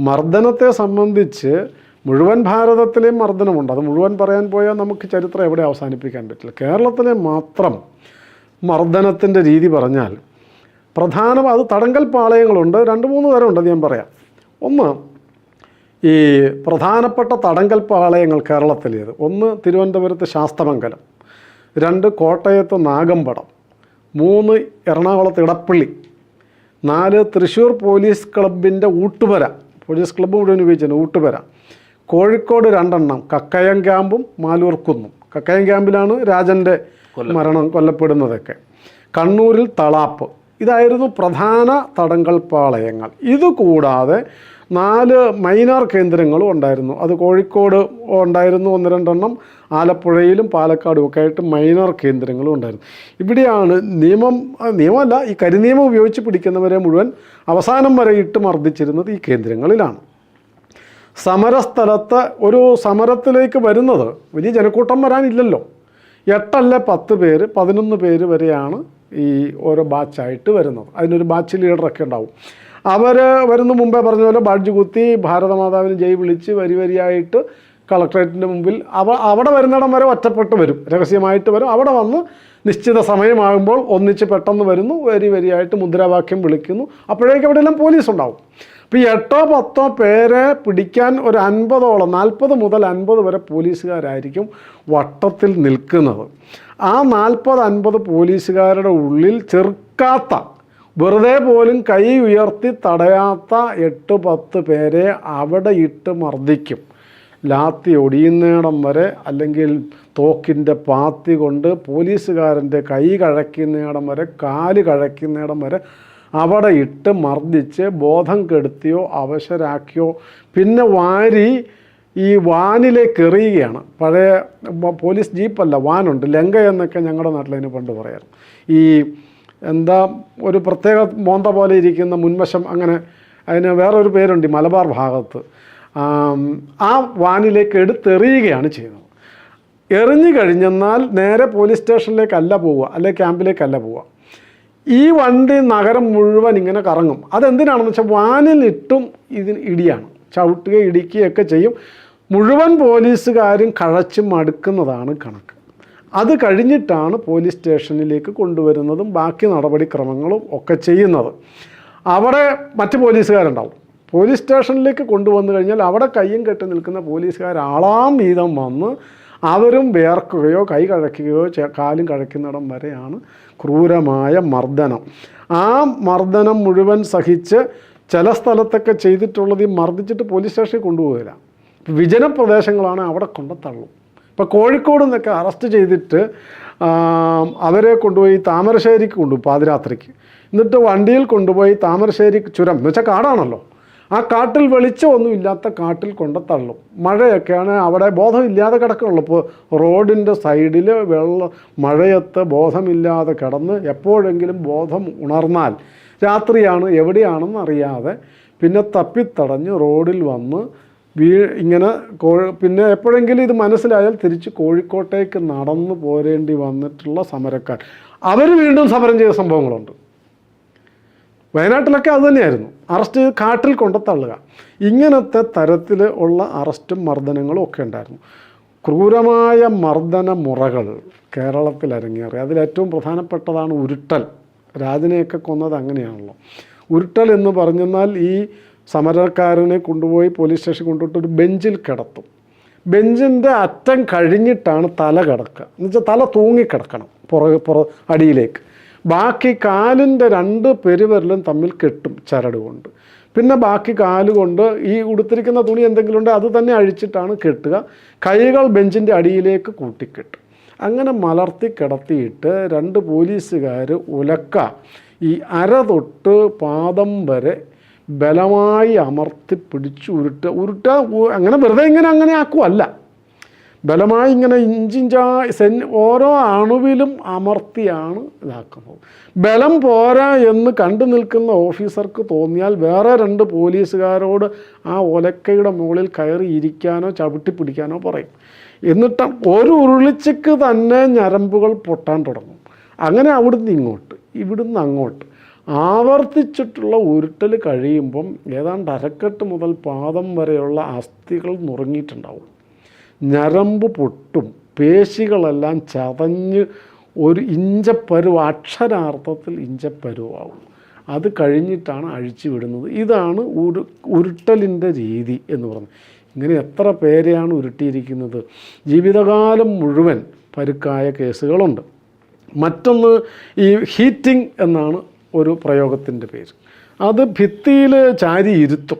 മർദ്ദനത്തെ സംബന്ധിച്ച് മുഴുവൻ ഭാരതത്തിലെയും മർദ്ദനമുണ്ട്. അത് മുഴുവൻ പറയാൻ പോയാൽ നമുക്ക് ചരിത്രം എവിടെ അവസാനിപ്പിക്കാൻ പറ്റില്ല. കേരളത്തിലെ മാത്രം മർദ്ദനത്തിന്റെ രീതി പറഞ്ഞാൽ പ്രധാനം അത് തടങ്കൽ പാളയങ്ങളുണ്ട്. രണ്ട് മൂന്ന് തരമുണ്ട് അത് ഞാൻ പറയാം. ഒന്ന് ഈ പ്രധാനപ്പെട്ട തടങ്കൽ പാളയങ്ങൾ കേരളത്തിലേത്. ഒന്ന് തിരുവനന്തപുരത്ത് ശാസ്തമംഗലം രണ്ട് കോട്ടയത്ത് നാഗമ്പടം മൂന്ന് എറണാകുളത്ത് ഇടപ്പള്ളി നാല് തൃശ്ശൂർ പോലീസ് ക്ലബിന്റെ ഊട്ടുപുര. പോലീസ് ക്ലബ്ബ് മുഴുവൻ ഉപയോഗിച്ചിട്ടുണ്ട് ഊട്ടുപേര. കോഴിക്കോട് രണ്ടെണ്ണം. കക്കയം ക്യാമ്പും മാലൂർ മാലൂർക്കുന്നും കക്കയം ക്യാമ്പിലാണ് രാജന്റെ മരണം കൊല്ലപ്പെടുന്നതൊക്കെ. കണ്ണൂരിൽ തളാപ്പ്. ഇതായിരുന്നു പ്രധാന തടങ്കൽ പാളയങ്ങൾ. ഇതുകൂടാതെ നാല് മൈനാർ കേന്ദ്രങ്ങളും ഉണ്ടായിരുന്നു. അത് കോഴിക്കോട് ഉണ്ടായിരുന്നു ഒന്ന് രണ്ടെണ്ണം ആലപ്പുഴയിലും പാലക്കാടും ഒക്കെ ആയിട്ട് മൈനർ കേന്ദ്രങ്ങളും ഉണ്ടായിരുന്നു. ഇവിടെയാണ് നിയമം നിയമമല്ല ഈ കരിനിയമം ഉപയോഗിച്ച് പിടിക്കുന്നവരെ മുഴുവൻ അവസാനം വരെ ഇട്ട് മർദ്ദിച്ചിരുന്നത് ഈ കേന്ദ്രങ്ങളിലാണ്. സമരസ്ഥലത്ത് ഒരു സമരത്തിലേക്ക് വരുന്നത് വലിയ ജനക്കൂട്ടം വരാനില്ലല്ലോ. എട്ടല്ല പത്ത് പേര് പതിനൊന്ന് പേര് വരെയാണ് ഈ ഓരോ ബാച്ചായിട്ട് വരുന്നത്. അതിനൊരു ബാച്ച് ലീഡറൊക്കെ ഉണ്ടാവും. അവർ വരുന്ന മുമ്പേ പറഞ്ഞ പോലെ ബാഡ്ജ് കുത്തി ഭാരതമാതാവിന് ജയ് വിളിച്ച് വരി വരിയായിട്ട് കളക്ട്രേറ്റിന്റെ മുമ്പിൽ അവ അവിടെ വരുന്നിടം വരെ ഒറ്റപ്പെട്ട് വരും. രഹസ്യമായിട്ട് വരും. അവിടെ വന്ന് നിശ്ചിത സമയമാകുമ്പോൾ ഒന്നിച്ച് പെട്ടെന്ന് വരുന്നു. വരി വരിയായിട്ട് മുദ്രാവാക്യം വിളിക്കുന്നു. അപ്പോഴേക്കും അവിടെ എല്ലാം പോലീസ് ഉണ്ടാവും അപ്പോൾ ഈ എട്ടോ പത്തോ പേരെ പിടിക്കാൻ ഒരു അൻപതോളം നാൽപ്പത് മുതൽ അൻപത് വരെ പോലീസുകാരായിരിക്കും വട്ടത്തിൽ നിൽക്കുന്നത്. ആ നാൽപ്പത് അൻപത് പോലീസുകാരുടെ ഉള്ളിൽ ചെറുക്കാത്ത വെറുതെ പോലും കൈ ഉയർത്തി തടയാത്ത എട്ട് പത്ത് പേരെ അവിടെ ഇട്ട് മർദ്ദിക്കും. ലാത്തി ഒടിയുന്നിടം വരെ അല്ലെങ്കിൽ തോക്കിന്റെ പാത്തി കൊണ്ട് പോലീസുകാരന്റെ കൈ കഴയ്ക്കുന്നിടം വരെ കാൽ കഴയ്ക്കുന്നിടം വരെ അവിടെ ഇട്ട് മർദ്ദിച്ച് ബോധം കെടുത്തിയോ അവശരാക്കിയോ പിന്നെ വാരി ഈ വാനിലേക്ക് എറിയുകയാണ്. പഴയ പോലീസ് ജീപ്പല്ല വാനുണ്ട്. ലങ്ക എന്നൊക്കെ ഞങ്ങളുടെ നാട്ടിൽ അതിന് പണ്ട് പറയാറ്. ഈ എന്താ ഒരു പ്രത്യേക മോന്ത പോലെ ഇരിക്കുന്ന മുൻവശം അങ്ങനെ അതിന് വേറൊരു പേരുണ്ട് ഈ മലബാർ ഭാഗത്ത്. ആ വാനിലേക്ക് എടുത്തെറിയുകയാണ് ചെയ്യുന്നത്. എറിഞ്ഞു കഴിഞ്ഞെന്നാൽ നേരെ പോലീസ് സ്റ്റേഷനിലേക്കല്ല പോവുക അല്ലെ ക്യാമ്പിലേക്കല്ല പോവുക. ഈ വണ്ടി നഗരം മുഴുവൻ ഇങ്ങനെ കറങ്ങും. അതെന്തിനാണെന്ന് വെച്ചാൽ വാനിലിട്ടും ഇതിന് ഇടിയാണ്. ചവിട്ടുക ഇടിക്കുകയൊക്കെ ചെയ്യും. മുഴുവൻ പോലീസുകാരും കഴച്ചും മടുക്കുന്നതാണ് കണക്ക്. അത് കഴിഞ്ഞിട്ടാണ് പോലീസ് സ്റ്റേഷനിലേക്ക് കൊണ്ടുവരുന്നതും ബാക്കി നടപടിക്രമങ്ങളും ഒക്കെ ചെയ്യുന്നത്. അവിടെ മറ്റ് പോലീസുകാരുണ്ടാവും. പോലീസ് സ്റ്റേഷനിലേക്ക് കൊണ്ടുവന്നു കഴിഞ്ഞാൽ അവിടെ കയ്യും കെട്ടി നിൽക്കുന്ന പോലീസുകാർ ആളാം വീതം വന്ന് അവരും വേർക്കുകയോ കൈ കഴക്കുകയോ കാലും കഴക്കുന്നിടം വരെയാണ് ക്രൂരമായ മർദ്ദനം. ആ മർദ്ദനം മുഴുവൻ സഹിച്ച് ചില സ്ഥലത്തൊക്കെ ചെയ്തിട്ടുള്ളത് ഈ മർദ്ദിച്ചിട്ട് പോലീസ് സ്റ്റേഷനിൽ കൊണ്ടുപോകില്ല വിജന പ്രദേശങ്ങളാണ് അവിടെ കൊണ്ട് തള്ളും ഇപ്പോൾ കോഴിക്കോട് നിന്നൊക്കെ അറസ്റ്റ് ചെയ്തിട്ട് അവരെ കൊണ്ടുപോയി താമരശ്ശേരിക്ക് കൊണ്ടുപോയി പാതിരാത്രിക്ക്. എന്നിട്ട് വണ്ടിയിൽ കൊണ്ടുപോയി താമരശ്ശേരി ചുരം. എന്ന് വെച്ചാൽ കാടാണല്ലോ. ആ കാട്ടിൽ വെളിച്ചമൊന്നുമില്ലാത്ത കാട്ടിൽ കൊണ്ട് തള്ളും. മഴയൊക്കെയാണ് അവിടെ ബോധമില്ലാതെ കിടക്കുള്ളൂ ഇപ്പോൾ റോഡിന്റെ സൈഡിൽ വെള്ളം മഴയത്ത് ബോധമില്ലാതെ കിടന്ന് എപ്പോഴെങ്കിലും ബോധം ഉണർന്നാൽ രാത്രിയാണ് എവിടെയാണെന്ന് അറിയാതെ പിന്നെ തപ്പിത്തടഞ്ഞ് റോഡിൽ വന്ന് വീ ഇങ്ങനെ കോ പിന്നെ എപ്പോഴെങ്കിലും ഇത് മനസ്സിലായാൽ തിരിച്ച് കോഴിക്കോട്ടേക്ക് നടന്നു പോരേണ്ടി വന്നിട്ടുള്ള സമരക്കാർ. അവർ വീണ്ടും സമരം ചെയ്ത സംഭവങ്ങളുണ്ട്. വയനാട്ടിലൊക്കെ അതുതന്നെയായിരുന്നു അറസ്റ്റ് കാട്ടിൽ കൊണ്ട് തള്ളുക. ഇങ്ങനത്തെ തരത്തിൽ ഉള്ള അറസ്റ്റും മർദ്ദനങ്ങളും ഒക്കെ ഉണ്ടായിരുന്നു. ക്രൂരമായ മർദ്ദന മുറകൾ കേരളത്തിൽ അരങ്ങേറി. അതിലേറ്റവും പ്രധാനപ്പെട്ടതാണ് ഉരുട്ടൽ. രാജനെയൊക്കെ കൊന്നത് അങ്ങനെയാണല്ലോ. ഉരുട്ടൽ എന്ന് പറഞ്ഞെന്നാൽ ഈ സമരക്കാരനെ കൊണ്ടുപോയി പോലീസ് സ്റ്റേഷൻ കൊണ്ടുപോയിട്ട് ഒരു ബെഞ്ചിൽ കിടത്തും. ബെഞ്ചിന്റെ അറ്റം കഴിഞ്ഞിട്ടാണ് തല കിടക്കുക. എന്നുവെച്ചാൽ തല തൂങ്ങിക്കിടക്കണം പുറകെ പുറ അടിയിലേക്ക്. ബാക്കി കാലിന്റെ രണ്ട് പെരുവിരലും തമ്മിൽ കെട്ടും ചരട് കൊണ്ട് പിന്നെ ബാക്കി കാലുകൊണ്ട് ഈ ഉടുത്തിരിക്കുന്ന തുണി എന്തെങ്കിലും ഉണ്ടെങ്കിൽ അത് തന്നെ അഴിച്ചിട്ടാണ് കെട്ടുക. കൈകൾ ബെഞ്ചിന്റെ അടിയിലേക്ക് കൂട്ടിക്കെട്ടും. അങ്ങനെ മലർത്തി കിടത്തിയിട്ട് രണ്ട് പോലീസുകാർ ഉലക്ക ഈ അര തൊട്ട് പാദം വരെ ബലമായി അമർത്തി പിടിച്ച് ഉരുട്ട അങ്ങനെ വെറുതെ ഇങ്ങനെ അങ്ങനെ ആക്കുമല്ല ബലമായി ഇങ്ങനെ ഇഞ്ചിഞ്ചാ സെൻ ഓരോ അണുവിലും അമർത്തിയാണ് ഇതാക്കുന്നത്. ബലം പോരാ എന്ന് കണ്ടു നിൽക്കുന്ന ഓഫീസർക്ക് തോന്നിയാൽ വേറെ രണ്ട് പോലീസുകാരോട് ആ ഒലക്കയുടെ മുകളിൽ കയറി ഇരിക്കാനോ ചവിട്ടി പിടിക്കാനോ പറയും. എന്നിട്ട് ഒരു ഉരുളിച്ചക്ക് തന്നെ ഞരമ്പുകൾ പൊട്ടാൻ തുടങ്ങും. അങ്ങനെ അവിടുന്ന് ഇങ്ങോട്ട് ഇവിടുന്ന് അങ്ങോട്ട്. ആവർത്തിച്ചിട്ടുള്ള ഉരുട്ടൽ കഴിയുമ്പം ഏതാണ്ട് അരക്കെട്ട് മുതൽ പാദം വരെയുള്ള അസ്ഥികൾ നുറങ്ങിയിട്ടുണ്ടാവും. ഞരമ്പ് പൊട്ടും. പേശികളെല്ലാം ചതഞ്ഞ് ഒരു ഇഞ്ചപ്പരുവ് അക്ഷരാർത്ഥത്തിൽ ഇഞ്ചപ്പരുവാകും. അത് കഴിഞ്ഞിട്ടാണ് അഴിച്ചു വിടുന്നത്. ഇതാണ് ഉരു ഉരുട്ടലിന്റെ രീതി എന്ന് പറഞ്ഞു. ഇങ്ങനെ എത്ര പേരെയാണ് ഉരുട്ടിയിരിക്കുന്നത്? ജീവിതകാലം മുഴുവൻ പരുക്കായ കേസുകളുണ്ട്. മറ്റൊന്ന് ഈ ഹീറ്റിംഗ് എന്നാണ് ഒരു പ്രയോഗത്തിന്റെ പേര്. അത് ഭിത്തിയിൽ ചാരി ഇരുത്തും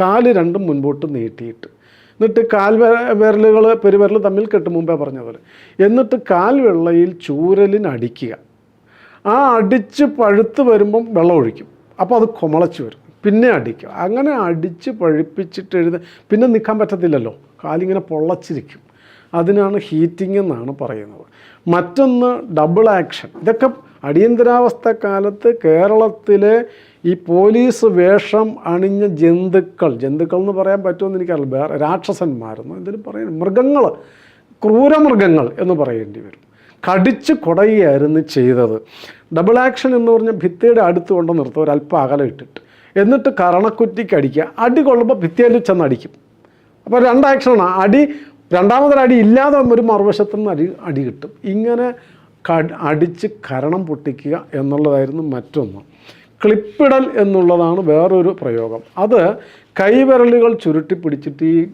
കാൽ രണ്ടും മുൻപോട്ട് നീട്ടിയിട്ട്. എന്നിട്ട് കാൽ വിരലുകൾ പെരുവിരൽ തമ്മിൽ കെട്ടും മുമ്പേ പറഞ്ഞ പോലെ. എന്നിട്ട് കാൽ വെള്ളയിൽ ചൂരലിന് അടിക്കുക. ആ അടിച്ച് പഴുത്ത് വരുമ്പം വെള്ളം ഒഴിക്കും. അപ്പോൾ അത് കുമളച്ച് വരും. പിന്നെ അടിക്കുക. അങ്ങനെ അടിച്ച് പഴുപ്പിച്ചിട്ട് എഴുത പിന്നെ നിൽക്കാൻ പറ്റത്തില്ലല്ലോ. കാലിങ്ങനെ പൊള്ളച്ചിരിക്കും. അതിനാണ് ഹീറ്റിംഗ് എന്നാണ് പറയുന്നത്. മറ്റൊന്ന് ഡബിൾ ആക്ഷൻ ഇതൊക്കെ അടിയന്തരാവസ്ഥ കാലത്ത് കേരളത്തിലെ ഈ പോലീസ് വേഷം അണിഞ്ഞ ജന്തുക്കൾ ജന്തുക്കൾ എന്ന് പറയാൻ പറ്റുമെന്ന് എനിക്കറിയില്ല. വേറെ രാക്ഷസന്മാരെന്നോ എന്തെങ്കിലും പറയുന്നത് മൃഗങ്ങൾ ക്രൂരമൃഗങ്ങൾ എന്ന് പറയേണ്ടി വരും. കടിച്ച് കുടയുകയായിരുന്നു ചെയ്തത്. ഡബിൾ ആക്ഷൻ എന്ന് പറഞ്ഞ ഭിത്തിയുടെ അടുത്ത് കൊണ്ട് നിർത്തുക ഒരല്പം അകലം ഇട്ടിട്ട്. എന്നിട്ട് കരണക്കുറ്റിക്ക് അടിക്കുക. അടി കൊള്ളുമ്പോൾ ഭിത്തിയിൽ ചെന്ന് അടിക്കും. അപ്പോൾ രണ്ട് ആക്ഷനാണ് അടി രണ്ടാമതൊരടി ഇല്ലാതെ ഒരു മറുവശത്തു നിന്ന് അടി അടി കിട്ടും. ഇങ്ങനെ അടിച്ച് കരണം പൊട്ടിക്കുക എന്നുള്ളതായിരുന്നു മറ്റൊന്ന്. ക്ലിപ്പിടൽ എന്നുള്ളതാണ് വേറൊരു പ്രയോഗം. അത് കൈവിരലുകൾ ചുരുട്ടി പിടിച്ചിട്ട് ഈ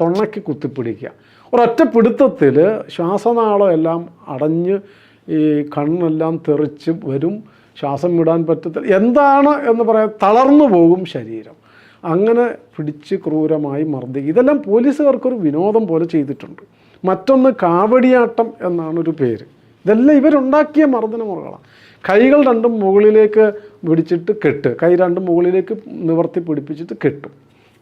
തൊണ്ണയ്ക്ക് കുത്തിപ്പിടിക്കുക. ഒരൊറ്റ പിടുത്തത്തിൽ ശ്വാസനാളം എല്ലാം അടഞ്ഞ് ഈ കണ്ണെല്ലാം തെറിച്ച് വരും. ശ്വാസം വിടാൻ പറ്റത്തില്ല. എന്താണ് എന്ന് പറയാൻ തളർന്നു പോകും ശരീരം. അങ്ങനെ പിടിച്ച് ക്രൂരമായി മർദ്ദിക്കുക ഇതെല്ലാം പോലീസുകാർക്കൊരു വിനോദം പോലെ ചെയ്തിട്ടുണ്ട്. മറ്റൊന്ന് കാവടിയാട്ടം എന്നാണ് ഒരു പേര്. ഇതെല്ലാം ഇവരുണ്ടാക്കിയ മർദ്ദന മുറകളാണ് കൈകൾ രണ്ടും മുകളിലേക്ക് പിടിച്ചിട്ട് കെട്ട്. കൈ രണ്ടും മുകളിലേക്ക് നിവർത്തി പിടിപ്പിച്ചിട്ട് കെട്ടും.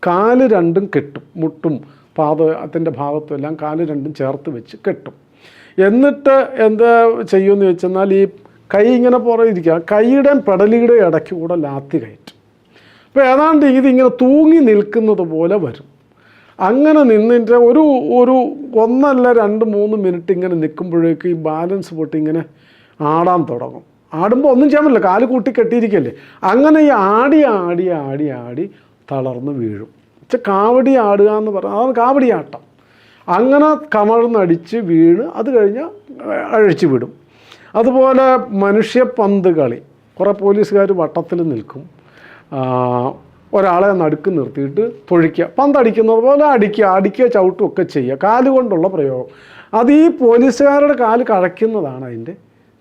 കാൽ രണ്ടും കെട്ടും. മുട്ടും പാദത്തിന്റെ ഭാഗത്തും എല്ലാം കാൽ രണ്ടും ചേർത്ത് വെച്ച് കെട്ടും. എന്നിട്ട് എന്താ ചെയ്യുമെന്ന് വെച്ചെന്നാൽ ഈ കൈ ഇങ്ങനെ പുറകിരിക്കുക കൈയുടെയും പെടലിയുടെയും ഇടയ്ക്ക് കൂടെ ലാത്തി കയറ്റും. അപ്പോൾ ഏതാണ്ട് ഇതിങ്ങനെ തൂങ്ങി നിൽക്കുന്നത് പോലെ വരും. അങ്ങനെ നിന്നിട്ട് ഒരു ഒരു ഒന്നല്ല രണ്ട് മൂന്ന് മിനിറ്റ് ഇങ്ങനെ നിൽക്കുമ്പോഴേക്ക് ഈ ബാലൻസ് പൊട്ടി ഇങ്ങനെ ആടാൻ തുടങ്ങും. ആടുമ്പോൾ ഒന്നും ചെയ്യാൻ പറ്റില്ല. കാൽ കൂട്ടി കെട്ടിയിരിക്കല്ലേ. അങ്ങനെ ഈ ആടി ആടി ആടി ആടി തളർന്ന് വീഴും. പക്ഷെ കാവടി ആടുക എന്ന് പറഞ്ഞാൽ അതാണ് കാവടി ആട്ടം. അങ്ങനെ കമഴ്ന്നടിച്ച് വീണ് അത് കഴിഞ്ഞാൽ അഴിച്ചു വിടും. അതുപോലെ മനുഷ്യപ്പന്ത് കളി. കുറേ പോലീസുകാർ വട്ടത്തിൽ നിൽക്കും. ഒരാളെ നടുക്ക് നിർത്തിയിട്ട് തൊഴിക്കുക. പന്തടിക്കുന്നത് പോലെ അടിക്കുക അടിക്കുക ചവിട്ടും ഒക്കെ ചെയ്യുക. കാലുകൊണ്ടുള്ള പ്രയോഗം. അത് ഈ പോലീസുകാരുടെ കാൽ കഴയ്ക്കുന്നതാണ് അതിന്റെ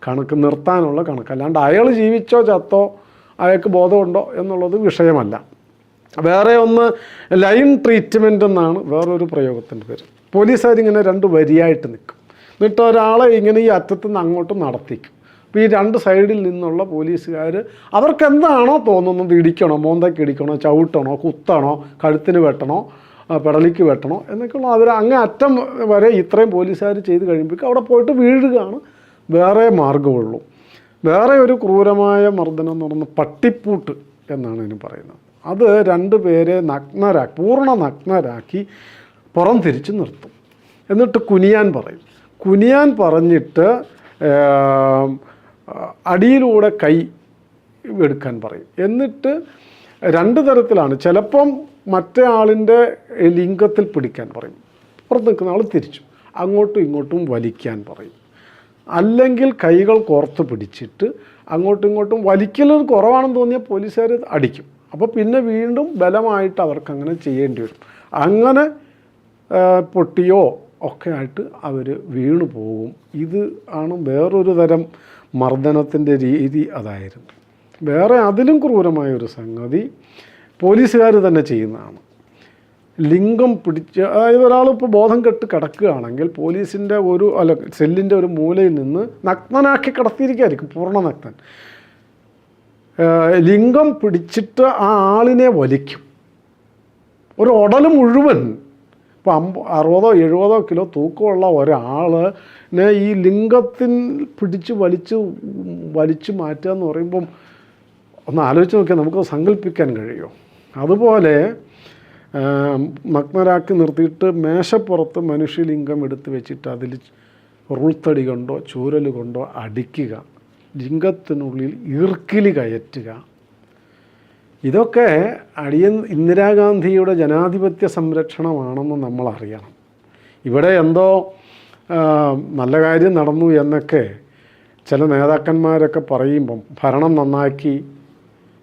കണക്ക് നിർത്താനുള്ള കണക്ക്. അല്ലാണ്ട് അയാൾ ജീവിച്ചോ ചത്തോ അയാൾക്ക് ബോധമുണ്ടോ എന്നുള്ളത് വിഷയമല്ല. വേറെ ഒന്ന് ലൈൻ ട്രീറ്റ്മെന്റ് എന്നാണ് വേറൊരു പ്രയോഗത്തിന്റെ പേര്. പോലീസുകാരിങ്ങനെ രണ്ട് വരിയായിട്ട് നിൽക്കും. എന്നിട്ട് ഒരാളെ ഇങ്ങനെ ഈ അറ്റത്തുനിന്ന് അങ്ങോട്ട് നടത്തിക്കും. ഈ രണ്ട് സൈഡിൽ നിന്നുള്ള പോലീസുകാർ അവർക്ക് എന്താണോ തോന്നുന്നത് ഇടിക്കണോ മോന്തയ്ക്ക് ഇടിക്കണോ ചവിട്ടണോ കുത്തണോ കഴുത്തിന് വെട്ടണോ പെടലിക്ക് വെട്ടണോ എന്നൊക്കെയുള്ള അവർ അങ്ങേ അറ്റം വരെ ഇത്രയും പോലീസുകാർ ചെയ്ത് കഴിയുമ്പോഴേക്കും അവിടെ പോയിട്ട് വീഴുകയാണ്. വേറെ മാർഗമുള്ളൂ വേറെ ഒരു ക്രൂരമായ മർദ്ദനം എന്ന് പറയുന്നത് പട്ടിപ്പൂട്ട് എന്നാണ് ഇതിന് പറയുന്നത്. അത് രണ്ട് പേരെ നഗ്നരാക്കി പൂർണ നഗ്നരാക്കി പുറം തിരിച്ച് നിർത്തും. എന്നിട്ട് കുനിയാൻ പറയും. കുനിയാൻ പറഞ്ഞിട്ട് അടിയിലൂടെ കൈ എടുക്കാൻ പറയും. എന്നിട്ട് രണ്ട് തരത്തിലാണ്. ചിലപ്പം മറ്റേ ആളിന്റെ ലിംഗത്തിൽ പിടിക്കാൻ പറയും. പുറത്ത് നിൽക്കുന്ന ആൾ തിരിച്ചു അങ്ങോട്ടും ഇങ്ങോട്ടും വലിക്കാൻ പറയും. അല്ലെങ്കിൽ കൈകൾ കോർത്ത് പിടിച്ചിട്ട് അങ്ങോട്ടും ഇങ്ങോട്ടും വലിക്കലും കുറവാണെന്ന് തോന്നിയാൽ പോലീസുകാർ അടിക്കും. അപ്പോൾ പിന്നെ വീണ്ടും ബലമായിട്ട് അവർക്ക് അങ്ങനെ ചെയ്യേണ്ടി വരും. അങ്ങനെ പൊട്ടിയോ ഒക്കെ ആയിട്ട് അവർ വീണു പോകും ഇത് ആണ് വേറൊരു തരം മർദ്ദനത്തിന്റെ രീതി അതായിരുന്നു. വേറെ അതിലും ക്രൂരമായ ഒരു സംഗതി പോലീസുകാർ തന്നെ ചെയ്യുന്നതാണ്. ലിംഗം പിടിച്ച് അതായത് ഒരാൾ ഇപ്പോൾ ബോധം കെട്ട് കിടക്കുകയാണെങ്കിൽ പോലീസിന്റെ ഒരു അല്ല സെല്ലിന്റെ ഒരു മൂലയിൽ നിന്ന് നഗ്നനാക്കി കിടത്തിയിരിക്കുകയായിരിക്കും പൂർണ നഗ്നൻ. ലിംഗം പിടിച്ചിട്ട് ആ ആളിനെ വലിക്കും. ഒരു ഉടൽ മുഴുവൻ ഇപ്പോൾ അമ്പ അറുപതോ എഴുപതോ കിലോ തൂക്കമുള്ള ഒരാളിനെ ഈ ലിംഗത്തിൽ പിടിച്ച് വലിച്ച് വലിച്ചു മാറ്റുക എന്ന് പറയുമ്പം ഒന്ന് ആലോചിച്ച് നോക്കിയാൽ നമുക്ക് സങ്കല്പിക്കാൻ കഴിയുമോ അതുപോലെ നഗ്നരാക്കി നിർത്തിയിട്ട് മേശപ്പുറത്ത് മനുഷ്യലിംഗം എടുത്ത് വെച്ചിട്ട് അതിൽ റുൾത്തടി കൊണ്ടോ ചൂരൽ കൊണ്ടോ അടിക്കുക. ലിംഗത്തിനുള്ളിൽ ഈർക്കിലി കയറ്റുക. ഇതൊക്കെ അടിയൻ ഇന്ദിരാഗാന്ധിയുടെ ജനാധിപത്യ സംരക്ഷണമാണെന്ന് നമ്മൾ അറിയണം ഇവിടെ എന്തോ നല്ല കാര്യം നടന്നു എന്നൊക്കെ ചില നേതാക്കന്മാരൊക്കെ പറയുമ്പം ഭരണം നന്നാക്കി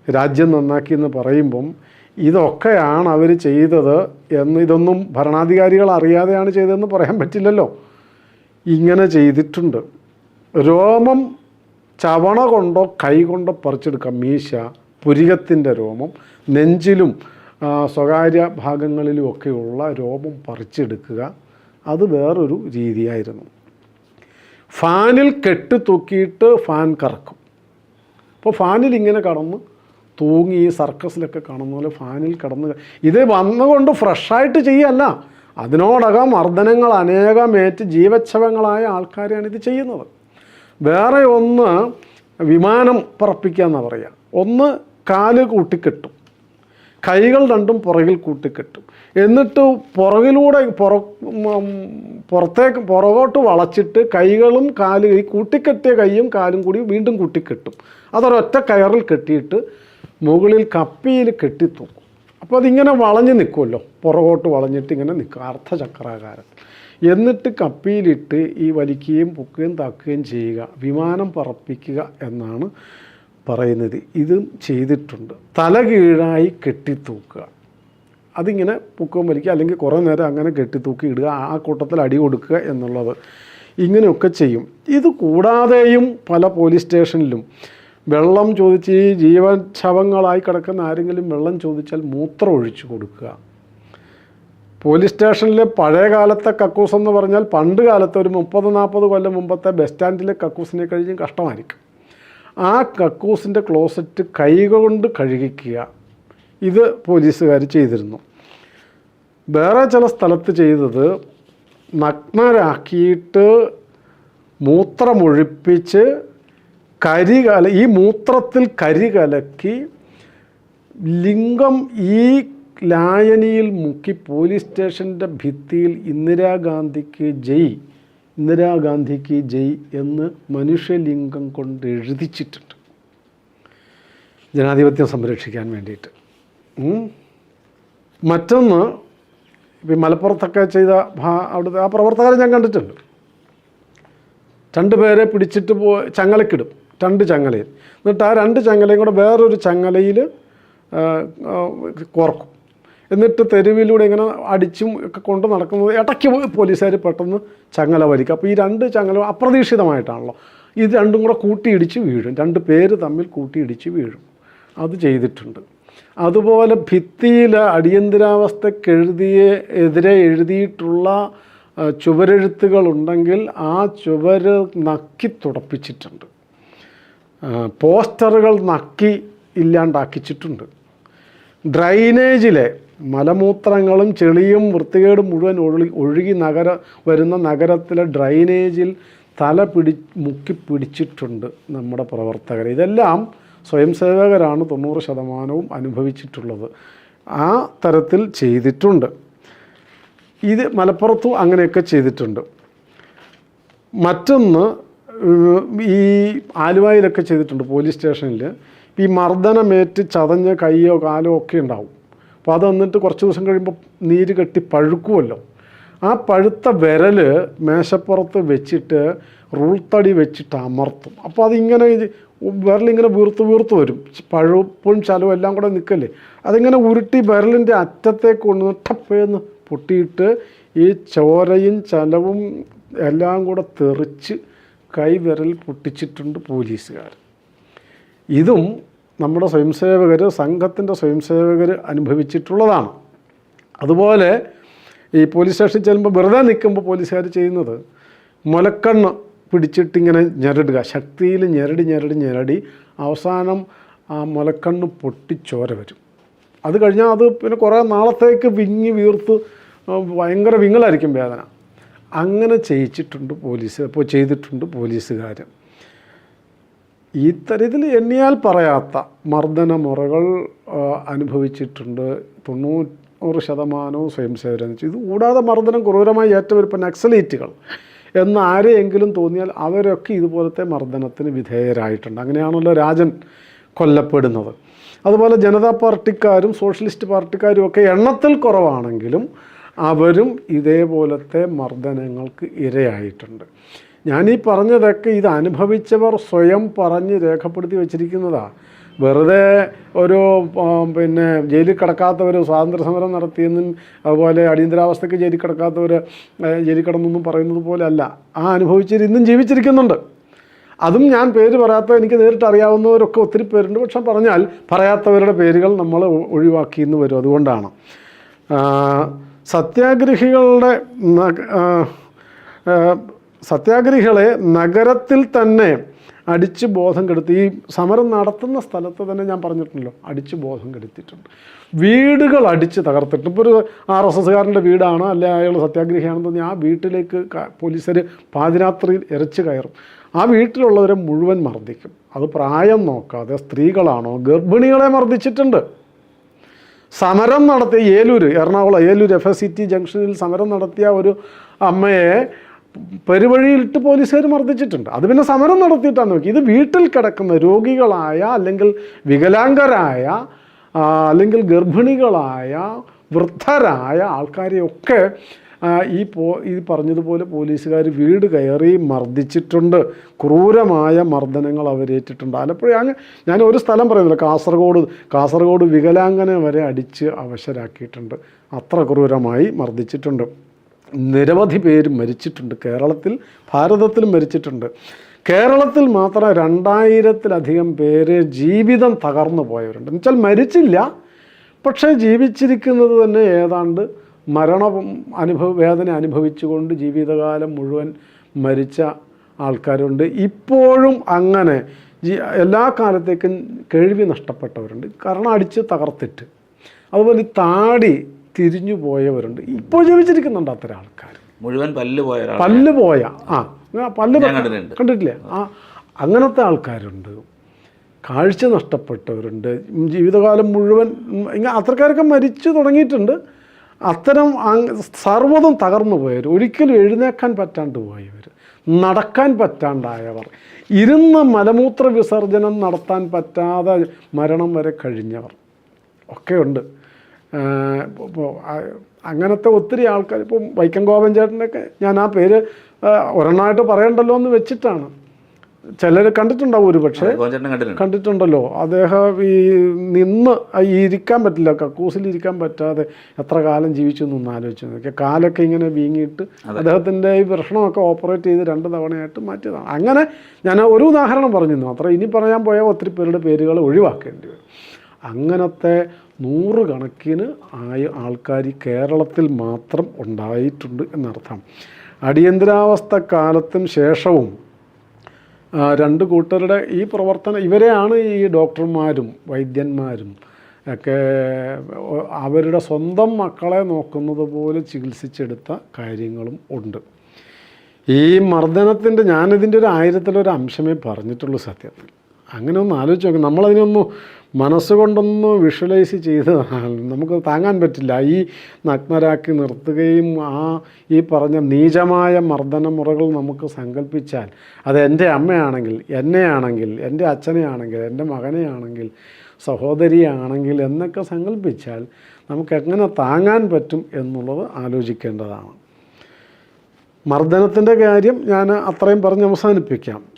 രാജ്യം നന്നാക്കി എന്ന് പറയുമ്പം ഇതൊക്കെയാണ് അവർ ചെയ്തത് എന്ന് ഇതൊന്നും ഭരണാധികാരികൾ അറിയാതെയാണ് ചെയ്തതെന്ന് പറയാൻ പറ്റില്ലല്ലോ. ഇങ്ങനെ ചെയ്തിട്ടുണ്ട്. രോമം ചവണ കൊണ്ടോ കൈ കൊണ്ടോ പറിച്ചെടുക്കാം മീശ. പുരികത്തിന്റെ രോമം നെഞ്ചിലും സ്വകാര്യ ഭാഗങ്ങളിലുമൊക്കെയുള്ള രോമം പറിച്ചെടുക്കുക. അത് വേറൊരു രീതിയായിരുന്നു. ഫാനിൽ കെട്ട് തൂക്കിയിട്ട് ഫാൻ കറക്കും. അപ്പോൾ ഫാനിൽ ഇങ്ങനെ കടന്ന് തൂങ്ങി ഈ സർക്കസിലൊക്കെ കാണുന്ന പോലെ ഫാനിൽ കടന്ന് ഇത് വന്നുകൊണ്ട് ഫ്രഷായിട്ട് ചെയ്യല്ല. അതിനോടകം മർദ്ദനങ്ങൾ അനേകമേറ്റ് ജീവച്ഛവങ്ങളായ ആൾക്കാരെയാണ് ഇത് ചെയ്യുന്നത്. വേറെ ഒന്ന് വിമാനം പറപ്പിക്കുക എന്നാണ് പറയുക. ഒന്ന് കാൽ കൂട്ടിക്കെട്ടും. കൈകൾ രണ്ടും പുറകിൽ കൂട്ടിക്കെട്ടും. എന്നിട്ട് പുറകിലൂടെ പുറ പുറത്തേക്ക് പുറകോട്ട് വളച്ചിട്ട് കൈകളും കാൽ ഈ കൂട്ടിക്കെട്ടിയ കൈയും കാലും കൂടി വീണ്ടും കൂട്ടിക്കെട്ടും. അതൊരൊറ്റ കയറിൽ കെട്ടിയിട്ട് മുകളിൽ കപ്പിയിൽ കെട്ടിത്തൂക്കും. അപ്പോൾ അതിങ്ങനെ വളഞ്ഞ് നിൽക്കുമല്ലോ പുറകോട്ട് വളഞ്ഞിട്ട് ഇങ്ങനെ നിൽക്കും അർദ്ധചക്രാകാരത്തിൽ എന്നിട്ട് കപ്പിയിലിട്ട് ഈ വലിക്കുകയും പൊക്കുകയും താക്കുകയും ചെയ്യുക. വിമാനം പറപ്പിക്കുക എന്നാണ് പറയുന്നത് ഇതും ചെയ്തിട്ടുണ്ട്. തല കീഴായി കെട്ടിത്തൂക്കുക. അതിങ്ങനെ പൂക്കം വലിക്കുക അല്ലെങ്കിൽ കുറേ നേരം അങ്ങനെ കെട്ടിത്തൂക്കി ഇടുക ആ കൂട്ടത്തിൽ അടി കൊടുക്കുക എന്നുള്ളത് ഇങ്ങനെയൊക്കെ ചെയ്യും. ഇത് കൂടാതെയും പല പോലീസ് സ്റ്റേഷനിലും വെള്ളം ചോദിച്ച് ഈ ജീവൻ ശവങ്ങളായി കിടക്കുന്ന ആരെങ്കിലും വെള്ളം ചോദിച്ചാൽ മൂത്രം ഒഴിച്ചു കൊടുക്കുക. പോലീസ് സ്റ്റേഷനിലെ പഴയ കാലത്തെ കക്കൂസ് എന്ന് പറഞ്ഞാൽ പണ്ട് കാലത്ത് ഒരു മുപ്പത് നാൽപ്പത് കൊല്ലം മുമ്പത്തെ ബസ് സ്റ്റാൻഡിലെ കക്കൂസിനെ കഴിഞ്ഞും കഷ്ടമായിരിക്കും. ആ കക്കൂസിന്റെ ക്ലോസറ്റ് കൈകൊണ്ട് കഴുകിക്കുക. ഇത് പോലീസുകാർ ചെയ്തിരുന്നു. വേറെ ചില സ്ഥലത്ത് ചെയ്തത് നഗ്നരാക്കിയിട്ട് മൂത്രമൊഴിപ്പിച്ച് കരി കല ഈ മൂത്രത്തിൽ കരി കലക്കി ലിംഗം ഈ ലായനിയിൽ മുക്കി പോലീസ് സ്റ്റേഷന്റെ ഭിത്തിയിൽ ഇന്ദിരാഗാന്ധിക്ക് ജയ്. ഇന്ദിരാഗാന്ധിക്ക് ജയ് എന്ന് മനുഷ്യലിംഗം കൊണ്ട് എഴുതിച്ചിട്ടുണ്ട്. ജനാധിപത്യം സംരക്ഷിക്കാൻ വേണ്ടിയിട്ട്. മറ്റൊന്ന് ഇപ്പം മലപ്പുറത്തൊക്കെ ചെയ്ത അവിടുത്തെ ആ പ്രവർത്തകരെ ഞാൻ കണ്ടിട്ടുണ്ട്. രണ്ട് പേരെ പിടിച്ചിട്ട് പോ ചങ്ങലക്കിടും. രണ്ട് ചങ്ങലയിൽ. എന്നിട്ട് ആ രണ്ട് ചങ്ങലയും കൂടെ വേറൊരു ചങ്ങലയിൽ കോർക്കും എന്നിട്ട് തെരുവിലൂടെ ഇങ്ങനെ അടിച്ചും ഒക്കെ കൊണ്ട് നടക്കുന്നത് ഇടയ്ക്ക് പോലീസുകാർ പെട്ടെന്ന് ചങ്ങല വലിക്കും. അപ്പോൾ ഈ രണ്ട് ചങ്ങല അപ്രതീക്ഷിതമായിട്ടാണല്ലോ. ഇത് രണ്ടും കൂടെ കൂട്ടിയിടിച്ച് വീഴും. രണ്ട് പേര് തമ്മിൽ കൂട്ടിയിടിച്ച് വീഴും. അത് ചെയ്തിട്ടുണ്ട്. അതുപോലെ ഭിത്തിയിൽ അടിയന്തരാവസ്ഥക്കെഴുതിയ എതിരെ എഴുതിയിട്ടുള്ള ചുവരെഴുത്തുകളുണ്ടെങ്കിൽ ആ ചുവര് നക്കി തുടപ്പിച്ചിട്ടുണ്ട്. പോസ്റ്ററുകൾ നക്കി ഇല്ലാണ്ടാക്കിച്ചിട്ടുണ്ട്. ഡ്രൈനേജിലെ മലമൂത്രങ്ങളും ചെളിയും വൃത്തികേടും മുഴുവൻ ഒഴുകി ഒഴുകി നഗര വരുന്ന നഗരത്തിലെ ഡ്രൈനേജിൽ തല പിടി മുക്കി പിടിച്ചിട്ടുണ്ട് നമ്മുടെ പ്രവർത്തകർ. ഇതെല്ലാം സ്വയം സേവകരാണ് തൊണ്ണൂറ് ശതമാനവും അനുഭവിച്ചിട്ടുള്ളത്. ആ തരത്തിൽ ചെയ്തിട്ടുണ്ട്. ഇത് മലപ്പുറത്തും അങ്ങനെയൊക്കെ ചെയ്തിട്ടുണ്ട്. മറ്റൊന്ന് ഈ ആലുവയിലൊക്കെ ചെയ്തിട്ടുണ്ട് പോലീസ് സ്റ്റേഷനിൽ. ഈ മർദ്ദനമേറ്റ് ചതഞ്ഞ കൈയോ കാലോ ഒക്കെ ഉണ്ടാവും. അപ്പോൾ അത് വന്നിട്ട് കുറച്ച് ദിവസം കഴിയുമ്പോൾ നീര് കെട്ടി പഴുക്കുമല്ലോ ആ പഴുത്ത വിരൽ മേശപ്പുറത്ത് വെച്ചിട്ട് റൂൾ തടി വെച്ചിട്ട് അമർത്തും. അപ്പോൾ അതിങ്ങനെ വിരലിങ്ങനെ വീർത്ത് വീർത്ത് വരും. പഴുപ്പും ചലവും എല്ലാം കൂടെ നിൽക്കല്ലേ അതിങ്ങനെ ഉരുട്ടി വിരലിന്റെ അറ്റത്തേക്ക് കൊണ്ടുവന്ന് ടപ്പേന്ന് പൊട്ടിയിട്ട് ഈ ചോരയും ചലവും എല്ലാം കൂടെ തെറിച്ച് കൈവിരൽ പൊട്ടിച്ചിട്ടുണ്ട് പോലീസുകാർ. ഇതും നമ്മുടെ സ്വയംസേവകർ സംഘത്തിന്റെ സ്വയംസേവകർ അനുഭവിച്ചിട്ടുള്ളതാണ്. അതുപോലെ ഈ പോലീസ് സ്റ്റേഷനിൽ ചെല്ലുമ്പോൾ വെറുതെ നിൽക്കുമ്പോൾ പോലീസുകാർ ചെയ്യുന്നത് മുലക്കണ്ണ് പിടിച്ചിട്ടിങ്ങനെ ഞെരടുക. ശക്തിയിൽ ഞെരടി ഞെരടി ഞെരടി അവസാനം ആ മുലക്കണ്ണ് പൊട്ടിച്ചോര ചോര വരും. അത് കഴിഞ്ഞാൽ അത് പിന്നെ കുറേ നാളത്തേക്ക് വിങ്ങി വീർത്ത് ഭയങ്കര വിങ്ങലായിരിക്കും വേദന. അങ്ങനെ ചെയ്യിച്ചിട്ടുണ്ട് പോലീസ് ഇപ്പോൾ ചെയ്തിട്ടുണ്ട് പോലീസുകാർ ഈ തരത്തിൽ എണ്ണിയാൽ പറയാത്ത മർദ്ദന മുറകൾ അനുഭവിച്ചിട്ടുണ്ട്. തൊണ്ണൂറ് ശതമാനവും സ്വയം സേവനം ഇത് കൂടാതെ മർദ്ദനം ക്രൂരമായി ഏറ്റവും ഇപ്പം നക്സലേറ്റുകൾ എന്ന് ആരെയെങ്കിലും തോന്നിയാൽ അവരൊക്കെ ഇതുപോലത്തെ മർദ്ദനത്തിന് വിധേയരായിട്ടുണ്ട്. അങ്ങനെയാണല്ലോ രാജൻ കൊല്ലപ്പെടുന്നത്. അതുപോലെ ജനതാ പാർട്ടിക്കാരും സോഷ്യലിസ്റ്റ് പാർട്ടിക്കാരും ഒക്കെ എണ്ണത്തിൽ കുറവാണെങ്കിലും അവരും ഇതേപോലത്തെ മർദ്ദനങ്ങൾക്ക് ഇരയായിട്ടുണ്ട്. ഞാനീ പറഞ്ഞതൊക്കെ ഇത് അനുഭവിച്ചവർ സ്വയം പറഞ്ഞ് രേഖപ്പെടുത്തി വച്ചിരിക്കുന്നതാണ് വെറുതെ ഒരു പിന്നെ ജയിലിൽ കിടക്കാത്തവർ സ്വാതന്ത്ര്യ സമരം നടത്തിയെന്നും അതുപോലെ അടിയന്തരാവസ്ഥയ്ക്ക് ജയിലിൽ കിടക്കാത്തവർ ജയിലിൽ കിടന്നൊന്നും പറയുന്നത് പോലെ അല്ല ആ അനുഭവിച്ചവർ ഇന്നും ജീവിച്ചിരിക്കുന്നുണ്ട്. അതും ഞാൻ പേര് പറയാത്ത എനിക്ക് നേരിട്ട് അറിയാവുന്നവരൊക്കെ ഒത്തിരി പേരുണ്ട്. പക്ഷെ പറഞ്ഞാൽ പറയാത്തവരുടെ പേരുകൾ നമ്മൾ ഒഴിവാക്കി എന്ന് വരും. അതുകൊണ്ടാണ്. സത്യാഗ്രഹികളുടെ സത്യാഗ്രഹികളെ നഗരത്തിൽ തന്നെ അടിച്ച് ബോധം കെടുത്തി ഈ സമരം നടത്തുന്ന സ്ഥലത്ത് തന്നെ ഞാൻ പറഞ്ഞിട്ടുണ്ടല്ലോ അടിച്ച് ബോധം കെടുത്തിയിട്ടുണ്ട് വീടുകൾ അടിച്ച് തകർത്തിട്ടുണ്ട്. ഇപ്പോൾ ഒരു ആർ എസ് എസ്സുകാരന്റെ വീടാണ് അല്ലെ അയാൾ സത്യാഗ്രഹിയാണെന്ന് തോന്നി ആ വീട്ടിലേക്ക് പോലീസർ പാതിരാത്രിയിൽ ഇരച്ച് കയറും. ആ വീട്ടിലുള്ളവരെ മുഴുവൻ മർദ്ദിക്കും. അത് പ്രായം നോക്കാതെ സ്ത്രീകളാണോ ഗർഭിണികളെ മർദ്ദിച്ചിട്ടുണ്ട്. സമരം നടത്തിയ Eloor Ernakulam Eloor F S C T ജംഗ്ഷനിൽ സമരം നടത്തിയ ഒരു അമ്മയെ പെരുവഴിയിലിട്ട് പോലീസുകാർ മർദ്ദിച്ചിട്ടുണ്ട്. അത് പിന്നെ സമരം നടത്തിയിട്ടാണ് നോക്കി. ഇത് വീട്ടിൽ കിടക്കുന്ന രോഗികളായ അല്ലെങ്കിൽ വികലാംഗരായ അല്ലെങ്കിൽ ഗർഭിണികളായ വൃദ്ധരായ ആൾക്കാരെയൊക്കെ ഈ പോ ഈ പറഞ്ഞതുപോലെ പോലീസുകാർ വീട് കയറി മർദ്ദിച്ചിട്ടുണ്ട്. ക്രൂരമായ മർദ്ദനങ്ങൾ അവരേറ്റിട്ടുണ്ട് ആലപ്പുഴ ഞാൻ ഒരു സ്ഥലം പറയുന്നില്ല. കാസർഗോഡ് കാസർഗോഡ് വികലാംഗനെ വരെ അടിച്ച് അവശരാക്കിയിട്ടുണ്ട്. അത്ര ക്രൂരമായി മർദ്ദിച്ചിട്ടുണ്ട്. നിരവധി പേര് മരിച്ചിട്ടുണ്ട്. കേരളത്തിൽ ഭാരതത്തിലും മരിച്ചിട്ടുണ്ട്. കേരളത്തിൽ മാത്രം രണ്ടായിരത്തിലധികം പേര് ജീവിതം തകർന്നു പോയവരുണ്ട്. എന്നുവെച്ചാൽ മരിച്ചില്ല. പക്ഷേ ജീവിച്ചിരിക്കുന്നത് തന്നെ ഏതാണ്ട് മരണം അനുഭവ വേദന അനുഭവിച്ചുകൊണ്ട് ജീവിതകാലം മുഴുവൻ മരിച്ച ആൾക്കാരുണ്ട്. ഇപ്പോഴും അങ്ങനെ എല്ലാ കാലത്തേക്കും കേൾവി നഷ്ടപ്പെട്ടവരുണ്ട്. കാരണം അടിച്ച് തകർത്തിട്ട്. അതുപോലെ താടി തിരിഞ്ഞു പോയവരുണ്ട്. ഇപ്പോൾ ജീവിച്ചിരിക്കുന്നുണ്ട് അത്തരം ആൾക്കാർ. മുഴുവൻ പല്ല് പോയ പല്ല് പോയ ആ പല്ല് കണ്ടിട്ടില്ലേ? ആ അങ്ങനത്തെ ആൾക്കാരുണ്ട്. കാഴ്ച നഷ്ടപ്പെട്ടവരുണ്ട്. ജീവിതകാലം മുഴുവൻ അത്രക്കാരൊക്കെ മരിച്ചു തുടങ്ങിയിട്ടുണ്ട്. അത്തരം സർവതും തകർന്നു പോയവർ ഒരിക്കലും എഴുന്നേക്കാൻ പറ്റാണ്ട് പോയവർ നടക്കാൻ പറ്റാണ്ടായവർ ഇരുന്ന മലമൂത്ര വിസർജനം നടത്താൻ പറ്റാതെ മരണം വരെ കഴിഞ്ഞവർ ഒക്കെയുണ്ട് അങ്ങനത്തെ ഒത്തിരി ആൾക്കാർ ഇപ്പം വൈക്കം ഗോപൻ ചേട്ടന്റെയൊക്കെ ഞാൻ ആ പേര് ഒരെണ്ണമായിട്ട് പറയണ്ടല്ലോ എന്ന് വെച്ചിട്ടാണ്. ചിലർ കണ്ടിട്ടുണ്ടാവും ഒരു പക്ഷേ. കണ്ടിട്ടുണ്ടല്ലോ. അദ്ദേഹം ഈ നിന്ന് ഈ ഇരിക്കാൻ പറ്റില്ല കക്കൂസിൽ ഇരിക്കാൻ പറ്റാതെ എത്ര കാലം ജീവിച്ചു എന്നൊന്ന് ആലോചിച്ചു നോക്കിയാൽ കാലൊക്കെ ഇങ്ങനെ വീങ്ങിയിട്ട് അദ്ദേഹത്തിന്റെ ഈ പ്രശ്നമൊക്കെ ഓപ്പറേറ്റ് ചെയ്ത് രണ്ട് തവണയായിട്ട് മാറ്റിയതാണ്. അങ്ങനെ ഞാൻ ഒരു ഉദാഹരണം പറഞ്ഞിരുന്നു അത്ര ഇനി പറയാൻ പോയാൽ ഒത്തിരി പേരുടെ പേരുകൾ ഒഴിവാക്കേണ്ടി വരും. അങ്ങനത്തെ നൂറുകണക്കിന് ആയ ആൾക്കാർ കേരളത്തിൽ മാത്രം ഉണ്ടായിട്ടുണ്ട് എന്നർത്ഥം. അടിയന്തരാവസ്ഥ കാലത്തിന് ശേഷവും രണ്ട് കൂട്ടരുടെ ഈ പ്രവർത്തനം ഇവരെയാണ് ഈ ഡോക്ടർമാരും വൈദ്യന്മാരും ഒക്കെ അവരുടെ സ്വന്തം മക്കളെ നോക്കുന്നത് പോലെ ചികിത്സിച്ചെടുത്ത കാര്യങ്ങളും ഉണ്ട്. ഈ മർദ്ദനത്തിന്റെ ഞാനിതിന്റെ ഒരു ആയിരത്തിലൊരു അംശമേ പറഞ്ഞിട്ടുള്ളൂ സത്യത്തിൽ അങ്ങനെ ഒന്ന് ആലോചിച്ച് നോക്കാം. നമ്മളതിനൊന്ന് മനസ്സുകൊണ്ടൊന്ന് വിഷ്വലൈസ് ചെയ്ത് നമുക്ക് താങ്ങാൻ പറ്റില്ല. ഈ നഗ്നരാക്കി നിർത്തുകയും ആ ഈ പറഞ്ഞ നീചമായ മർദ്ദന മുറകൾ നമുക്ക് സങ്കല്പിച്ചാൽ അത് എന്റെ അമ്മയാണെങ്കിൽ എന്നെയാണെങ്കിൽ എന്റെ അച്ഛനെയാണെങ്കിൽ എന്റെ മകനെയാണെങ്കിൽ സഹോദരിയാണെങ്കിൽ എന്നൊക്കെ സങ്കല്പിച്ചാൽ നമുക്ക് എങ്ങനെ താങ്ങാൻ പറ്റും എന്നുള്ളത് ആലോചിക്കേണ്ടതാണ്. മർദ്ദനത്തിന്റെ കാര്യം ഞാൻ അത്രയും പറഞ്ഞ് അവസാനിപ്പിക്കാം.